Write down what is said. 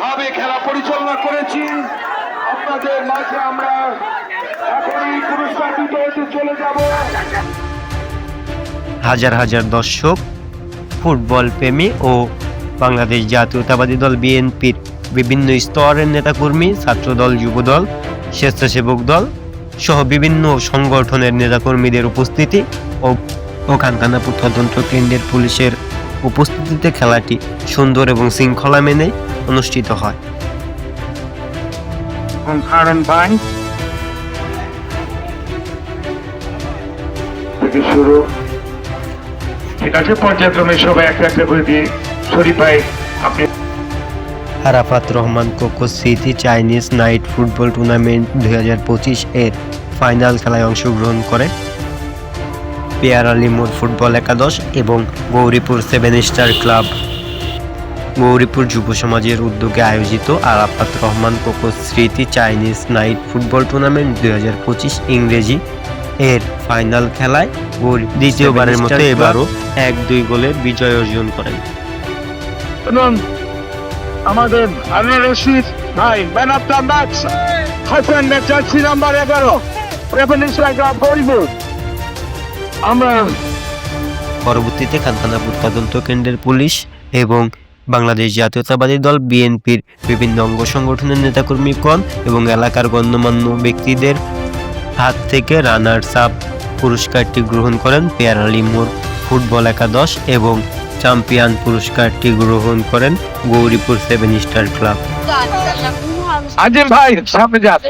ভাবে খেলা পরিচালনা করেছি। আপনাদের মাঝে আমরা এখনই পুরস্কার হতে চলে যাব। হাজার হাজার দর্শক, ফুটবল প্রেমী ও বাংলাদেশ জাতীয়তাবাদী দল বিএনপির বিভিন্ন স্তরের নেতাকর্মী, ছাত্রদল, যুবদল, স্বেচ্ছাসেবক দল সহ বিভিন্ন সংগঠনের নেতাকর্মীদের উপস্থিতি ও ও কানকানাপুর তদন্ত কেন্দ্রের পুলিশের উপস্থিতিতে খেলাটি সুন্দর এবং শৃঙ্খলা মেনে অনুষ্ঠিত হয়। কারণ শুরু। ঠিক আছে পর্যায়ক্রমে সবাই একটা একটা করে দিয়ে শরীফ ভাই আপনি Arafat Rahman Koko city Chinese night football tournament দুই হাজার পঁচিশ এর ফাইনাল খেলায় অংশগ্রহণ করে। পেয়ার আলিমুর ফুটবল একাদশ এবং Gouripur seven star club. Gouripur যুব সমাজের উদ্যোগে আয়োজিত আরাফাত রহমান কোকো স্মৃতি চাইনিজ নাইট ফুটবল টুর্নামেন্ট দুই হাজার পঁচিশ ইংরেজি এর ফাইনাল খেলায় গৌরী দ্বিতীয়বারের মতো এবারও এক দুই গোলে বিজয় অর্জন করেন। এবং আমাদের আনোয়ার রশিদ ভাই man of the match Hasan jersey number এগারো রেফারেন্স পরিবর্তন আমরা পরবর্তীতে খানখানাপুর তদন্ত কেন্দ্রের পুলিশ এবং বাংলাদেশ জাতীয়তাবাদী দল বিএনপির বিভিন্ন অঙ্গ সংগঠনের নেতাকর্মীগণ এবং এলাকার গণ্যমান্য ব্যক্তিদের হাত থেকে রানার্স আপ পুরস্কারটি গ্রহণ করেন পেয়ার আলী মোর ফুটবল একাদশ এবং চ্যাম্পিয়ন পুরস্কারটি গ্রহণ করেন Gouripur seven star club Azim ভাই সামনে যান